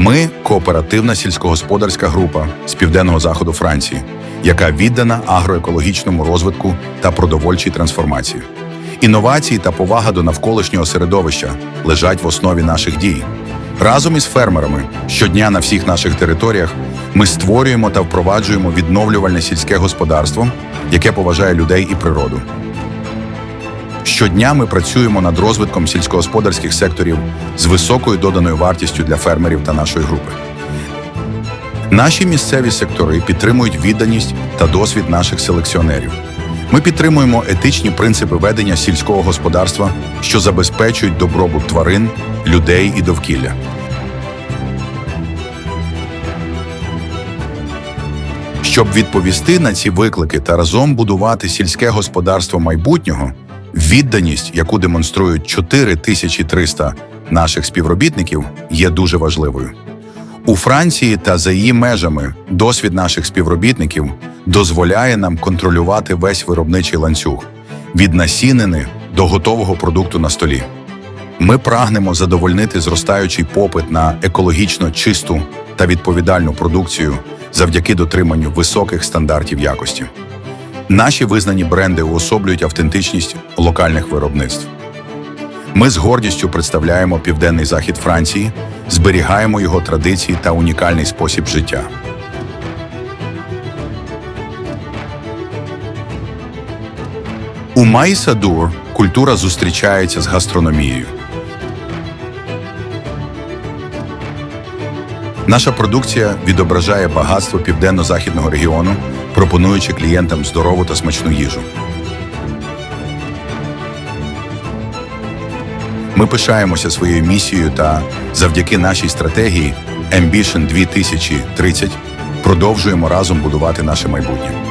Ми кооперативна сільськогосподарська група з південного заходу Франції, яка віддана агроекологічному розвитку та продовольчій трансформації. Інновації та повага до навколишнього середовища лежать в основі наших дій. Разом із фермерами щодня на всіх наших територіях ми створюємо та впроваджуємо відновлювальне сільське господарство, яке поважає людей і природу. Щодня ми працюємо над розвитком сільськогосподарських секторів з високою доданою вартістю для фермерів та нашої групи. Наші місцеві сектори підтримують відданість та досвід наших селекціонерів. Ми підтримуємо етичні принципи ведення сільського господарства, що забезпечують добробут тварин, людей і довкілля. Щоб відповісти на ці виклики та разом будувати сільське господарство майбутнього, відданість, яку демонструють 4300 наших співробітників, є дуже важливою. У Франції та за її межами досвід наших співробітників дозволяє нам контролювати весь виробничий ланцюг від насінини до готового продукту на столі. Ми прагнемо задовольнити зростаючий попит на екологічно чисту та відповідальну продукцію завдяки дотриманню високих стандартів якості. Наші визнані бренди уособлюють автентичність локальних виробництв. Ми з гордістю представляємо південний захід Франції, зберігаємо його традиції та унікальний спосіб життя. У Маїсадур культура зустрічається з гастрономією. Наша продукція відображає багатство південно-західного регіону, пропонуючи клієнтам здорову та смачну їжу. Ми пишаємося своєю місією та завдяки нашій стратегії Ambition 2030 продовжуємо разом будувати наше майбутнє.